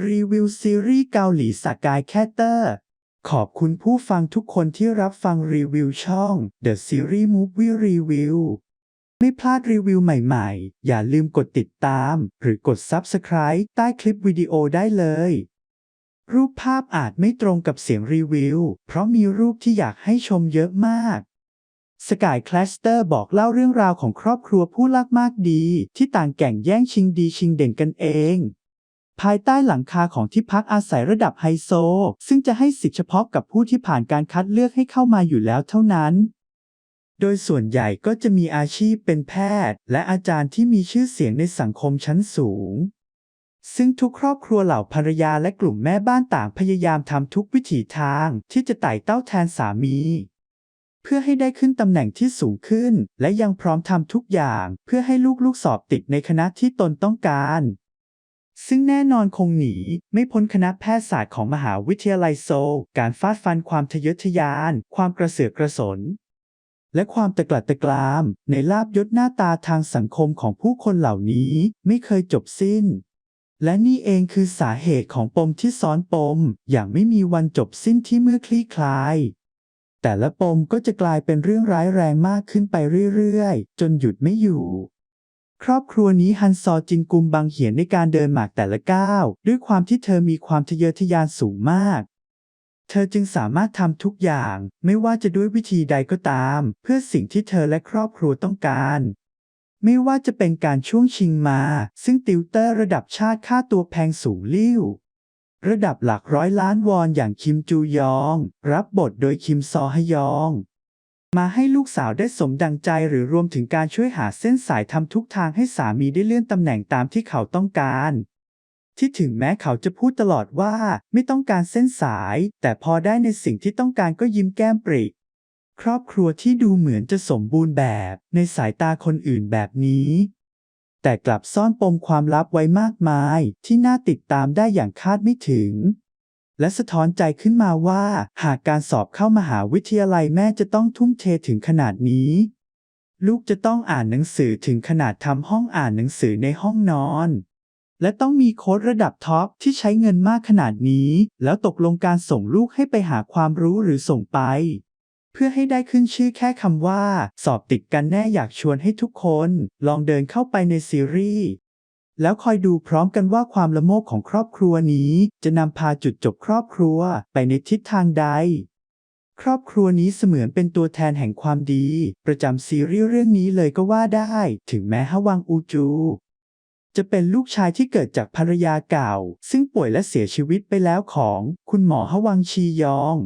รีวิวซีรีส์เกาหลีสกายแคเตอร์ ขอบคุณผู้ฟังทุกคนที่รับฟังรีวิวช่อง The Series Movie Review ไม่พลาดรีวิวใหม่ๆ อย่าลืมกดติดตาม หรือกด Subscribe ใต้คลิปวิดีโอได้เลย รูปภาพอาจไม่ตรงกับเสียงรีวิว เพราะมีรูปที่อยากให้ชมเยอะมากสกายคล s สเตอร์บอกเล่าเรื่องราวของครอบครัวผู้รักมากดี ที่ต่างแก่งแย่งชิงดีชิงเด่นกันเอง ภายใต้หลังคาของที่พักอาศัยระดับไฮโซ ซึ่งจะให้สิทธิเฉพาะกับผู้ที่ผ่านการคัดเลือกให้เข้ามาอยู่แล้วเท่านั้น โดยส่วนใหญ่ก็จะมีอาชีพเป็นแพทย์ และอาจารย์ที่มีชื่อเสียงในสังคมชั้นสูง ซึ่งทุกครอบครัวเหล่าภรรยาและกลุ่มแม่บ้านต่างพยายามทำทุกวิถีทางที่จะไต่เต้าแทนสามีเพื่อให้ได้ขึ้นตำแหน่งที่สูงขึ้น และยังพร้อมทำทุกอย่าง เพื่อให้ลูกๆสอบติดในคณะที่ตนต้องการ ซึ่งแน่นอนคงหนี ไม่พ้นคณะแพทยศาสตร์ของมหาวิทยาลัยโซล การฟาดฟันความทะเยอทะยาน ความกระเสือกกระสน และความตะกลัดตะกราม ในลาบยศหน้าตาทางสังคมของผู้คนเหล่านี้ไม่เคยจบสิ้น และนี่เองคือสาเหตุของปมที่ซ้อนปม อย่างไม่มีวันจบสิ้นที่เมื่อคลี่คลาย แต่ละปมก็จะกลายเป็นเรื่องร้ายแรงมากขึ้นไปเรื่อยๆ จนหยุดไม่อยู่ ครอบครัวนี้ฮันซอจินกุมบังเหียนในการเดินหมากแต่ละก้าว ด้วยความที่เธอมีความทะเยอทะยานสูงมาก เธอจึงสามารถทำทุกอย่าง ไม่ว่าจะด้วยวิธีใดก็ตาม เพื่อสิ่งที่เธอและครอบครัวต้องการ ไม่ว่าจะเป็นการช่วงชิงมา ซึ่งติวเตอร์ระดับชาติค่าตัวแพงสูงลิ่วระดับหลักร้อยล้านวอนอย่างคิมจูยอง รับบทโดยคิมซอฮยอง มาให้ลูกสาวได้สมดังใจหรือรวมถึงการช่วยหาเส้นสายทำทุกทางให้สามีได้เลื่อนตำแหน่งตามที่เขาต้องการ ที่ถึงแม้เขาจะพูดตลอดว่าไม่ต้องการเส้นสาย แต่พอได้ในสิ่งที่ต้องการก็ยิ้มแก้มปริครอบครัวที่ดูเหมือนจะสมบูรณ์แบบในสายตาคนอื่นแบบนี้ แต่กลับซ่อนปมความลับไว้มากมายที่น่าติดตามได้อย่างคาดไม่ถึง และสะท้อนใจขึ้นมาว่า หากการสอบเข้ามหาวิทยาลัยแม่จะต้องทุ่มเทถึงขนาดนี้ ลูกจะต้องอ่านหนังสือถึงขนาดทำห้องอ่านหนังสือในห้องนอน และต้องมีโค้ดระดับท็อปที่ใช้เงินมากขนาดนี้ แล้วตกลงการส่งลูกให้ไปหาความรู้หรือส่งไปเพื่อให้ได้ขึ้นชื่อแค่คำว่า สอบติดกันแน่อยากชวนให้ทุกคน ลองเดินเข้าไปในซีรีส์ แล้วคอยดูพร้อมกันว่าความละโมบของครอบครัวนี้ จะนำพาจุดจบครอบครัวไปในทิศทางใด ครอบครัวนี้เสมือนเป็นตัวแทนแห่งความดี ประจำซีรีส์เรื่องนี้เลยก็ว่าได้ ถึงแม้ฮวังอูจู จะเป็นลูกชายที่เกิดจากภรรยาเก่า ซึ่งป่วยและเสียชีวิตไปแล้วของ คุณหมอฮวังชียอง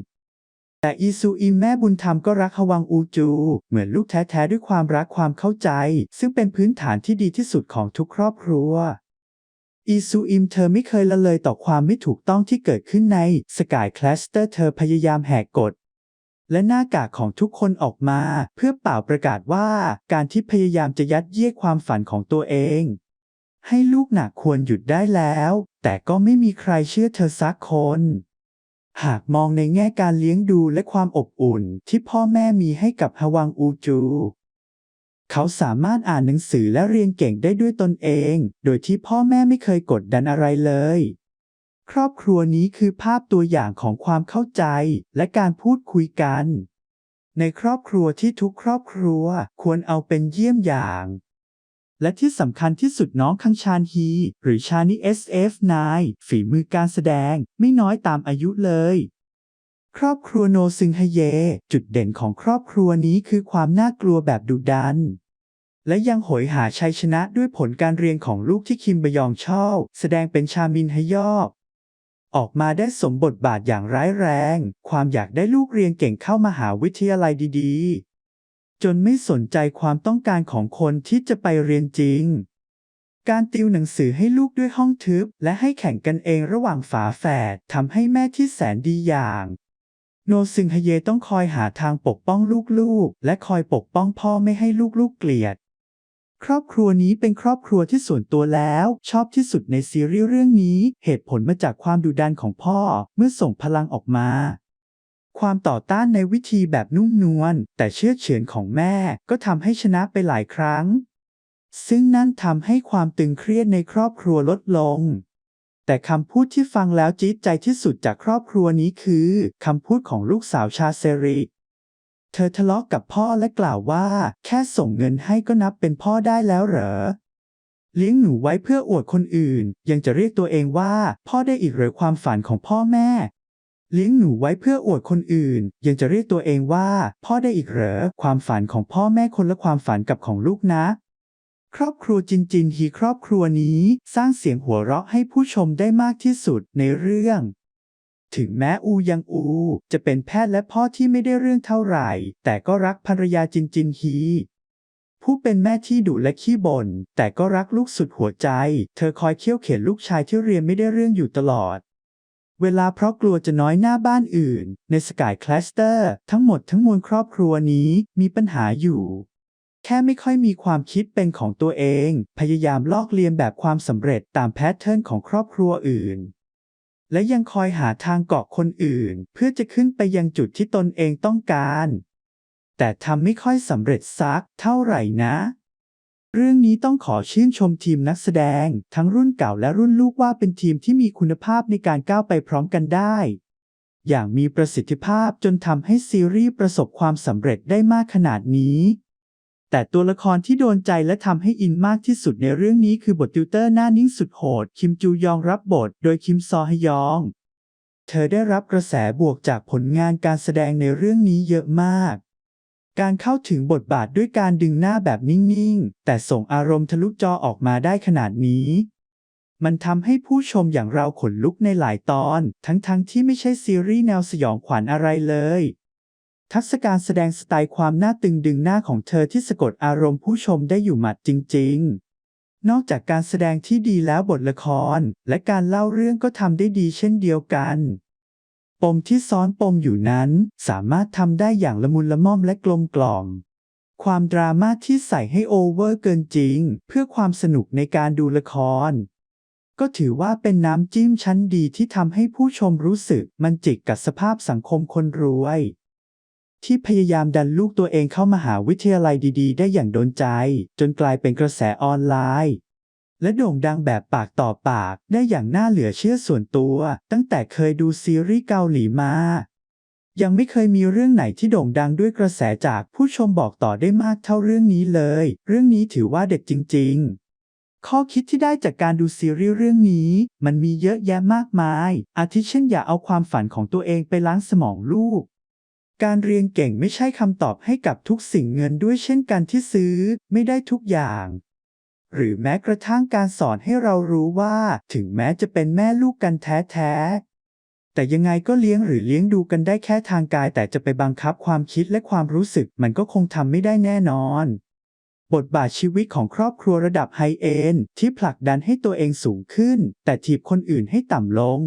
แต่อีซูอิมแม่บุญธรรมก็รักฮวังอูจู เหมือนลูกแท้ๆด้วยความรักความเข้าใจ ซึ่งเป็นพื้นฐานที่ดีที่สุดของทุกครอบครัว อีซูอิมเธอไม่เคยละเลยต่อความไม่ถูกต้องที่เกิดขึ้นในสกายคล s สเตอร์เธอพยายามแหกกฎและหน้ากากของทุกคนออกมา เพื่อเป่าประกาศว่าการที่พยายามจะยัดเยียดความฝันของตัวเอง ให้ลูกหนักควรหยุดได้แล้ว แต่ก็ไม่มีใครเชื่อเธอสักคน หากมองในแง่การเลี้ยงดูและความอบอุ่นที่พ่อแม่มีให้กับฮวังอูจู เขาสามารถอ่านหนังสือและเรียนเก่งได้ด้วยตนเอง โดยที่พ่อแม่ไม่เคยกดดันอะไรเลย ครอบครัวนี้คือภาพตัวอย่างของความเข้าใจและการพูดคุยกัน ในครอบครัวที่ทุกครอบครัวควรเอาเป็นเยี่ยมอย่าง และที่สำคัญที่สุดน้องคังชานฮี หรือชานิ SF9 ฝีมือการแสดงไม่น้อยตามอายุเลย ครอบครัวโนซึงฮเย จุดเด่นของครอบครัวนี้คือความน่ากลัวแบบดุดัน และยังโหยหาชัยชนะด้วยผลการเรียนของลูกที่คิมบยองชอบ แสดงเป็นชามินฮยอบออกมาได้สมบทบาทอย่างร้ายแรง ความอยากได้ลูกเรียนเก่งเข้ามหาวิทยาลัยดีๆ จนไม่สนใจความต้องการของคนที่จะไปเรียนจริง การติวหนังสือให้ลูกด้วยห้องทึบ และให้แข่งกันเองระหว่างฝาแฝดทำให้แม่ที่แสนดีอย่าง โนซึงฮเยต้องคอยหาทางปกป้องลูกๆ และคอยปกป้องพ่อไม่ให้ลูกๆเกลียด ครอบครัวนี้เป็นครอบครัวที่ส่วนตัวแล้ว ชอบที่สุดในซีรีส์เรื่องนี้ เหตุผลมาจากความดุดันของพ่อเมื่อส่งพลังออกมา ความต่อต้านในวิธีแบบนุ่มนวลแต่เชื่อเฉือนของแม่ก็ทำให้ชนะไปหลายครั้ง ซึ่งนั่นทำให้ความตึงเครียดในครอบครัวลดลง แต่คำพูดที่ฟังแล้วจี๊ดใจที่สุดจากครอบครัวนี้คือคำพูดของลูกสาวชาเซริเธอทะเลาะกับพ่อและกล่าวว่า แค่ส่งเงินให้ก็นับเป็นพ่อได้แล้วเหรอเลี้ยงหนูไว้เพื่ออวดคนอื่น ยังจะเรียกตัวเองว่า พ่อได้อีกหรือความฝันของพ่อแม่ เลี้ยงหนูไว้เพื่ออวดคนอื่น ยังจะเรียกตัวเองว่าพ่อได้อีกเหรอ ความฝันของพ่อแม่คนละความฝันกับของลูกนะ ครอบครัวจินจินฮีครอบครัวนี้ สร้างเสียงหัวเราะให้ผู้ชมได้มากที่สุดในเรื่อง ถึงแม้อูยังอู จะเป็นแพทย์และพ่อที่ไม่ได้เรื่องเท่าไหร่ แต่ก็รักภรรยาจินจินฮีผู้เป็นแม่ที่ดุและขี้บ่นแต่ก็รักลูกสุดหัวใจ เธอคอยเคี่ยวเข็นลูกชายที่เรียนไม่ได้เรื่องอยู่ตลอด เวลาเพราะกลัวจะน้อยหน้าบ้านอื่น ในสกายคลาสเตอร์ทั้งหมดทั้งมวลครอบครัวนี้มีปัญหาอยู่ แค่ไม่ค่อยมีความคิดเป็นของตัวเอง พยายามลอกเลียนแบบความสำเร็จตามแพทเทิร์นของครอบครัวอื่น และยังคอยหาทางเกาะคนอื่น เพื่อจะขึ้นไปยังจุดที่ตนเองต้องการ แต่ทำไม่ค่อยสำเร็จสักเท่าไหร่นะ เรื่องนี้ต้องขอชื่นชมทีมนักแสดง ทั้งรุ่นเก่าและรุ่นลูกว่าเป็นทีมที่มีคุณภาพในการก้าวไปพร้อมกันได้ อย่างมีประสิทธิภาพจนทำให้ซีรีส์ประสบความสำเร็จได้มากขนาดนี้ แต่ตัวละครที่โดนใจและทำให้อินมากที่สุดในเรื่องนี้คือบทติวเตอร์หน้านิ่งสุดโหด คิมจูยองรับบท โดยคิมซอฮยอง เธอได้รับกระแสบวกจากผลงานการแสดงในเรื่องนี้เยอะมาก การเข้าถึงบทบาทด้วยการดึงหน้าแบบนิ่งๆ แต่ส่งอารมณ์ทะลุจอออกมาได้ขนาดนี้ มันทำให้ผู้ชมอย่างเราขนลุกในหลายตอน ทั้งๆทที่ไม่ใช่ซีรีส์แนวสยองขวัญอะไรเลย ทักษะการแสดงสไตล์ความน่าตึงดึงหน้าของเธอที่สะกดอารมณ์ผู้ชมได้อยู่หมัดจริง ๆ นอกจากการแสดงที่ดีแล้วบทละคร และการเล่าเรื่องก็ทำได้ดีเช่นเดียวกัน ปมที่ซ้อนปมอยู่นั้น สามารถทำได้อย่างละมุนละม่อมและกลมกล่อม ความดราม่าที่ใส่ให้โอเวอร์เกินจริง เพื่อความสนุกในการดูละคร ก็ถือว่าเป็นน้ำจิ้มชั้นดีที่ทำให้ผู้ชมรู้สึกมันจิกกับสภาพสังคมคนรวย ที่พยายามดันลูกตัวเองเข้ามหาวิทยาลัยดี ๆ ได้อย่างโดนใจ จนกลายเป็นกระแสออนไลน์ และโด่งดังแบบปากต่อปากได้อย่างน่าเหลือเชื่อส่วนตัว ตั้งแต่เคยดูซีรีส์เกาหลีมา ยังไม่เคยมีเรื่องไหนที่โด่งดังด้วยกระแสจากผู้ชมบอกต่อได้มากเท่าเรื่องนี้เลย เรื่องนี้ถือว่าเด็ดจริง ๆข้อคิดที่ได้จากการดูซีรีส์เรื่องนี้ มันมีเยอะแยะมากมาย อาทิเช่นอย่าเอาความฝันของตัวเองไปล้างสมองลูก การเรียนเก่งไม่ใช่คำตอบให้กับทุกสิ่งเงินด้วยเช่นกันที่ซื้อ ไม่ได้ทุกอย่าง หรือแม้กระทั่งการสอนให้เรารู้ว่า ถึงแม้จะเป็นแม่ลูกกันแท้ๆ แต่ยังไงก็เลี้ยงหรือเลี้ยงดูกันได้แค่ทางกาย แต่จะไปบังคับความคิดและความรู้สึก มันก็คงทำไม่ได้แน่นอน บทบาทชีวิตของครอบครัวระดับไฮเอนที่ผลักดันให้ตัวเองสูงขึ้น แต่ถีบคนอื่นให้ต่ำลง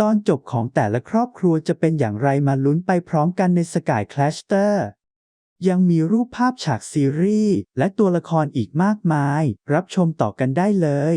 ตอนจบของแต่ละครอบครัวจะเป็นอย่างไรมาลุ้นไปพร้อมกันในสกายคลาสเตอร์ ยังมีรูปภาพฉากซีรีส์และตัวละครอีกมากมาย รับชมต่อกันได้เลย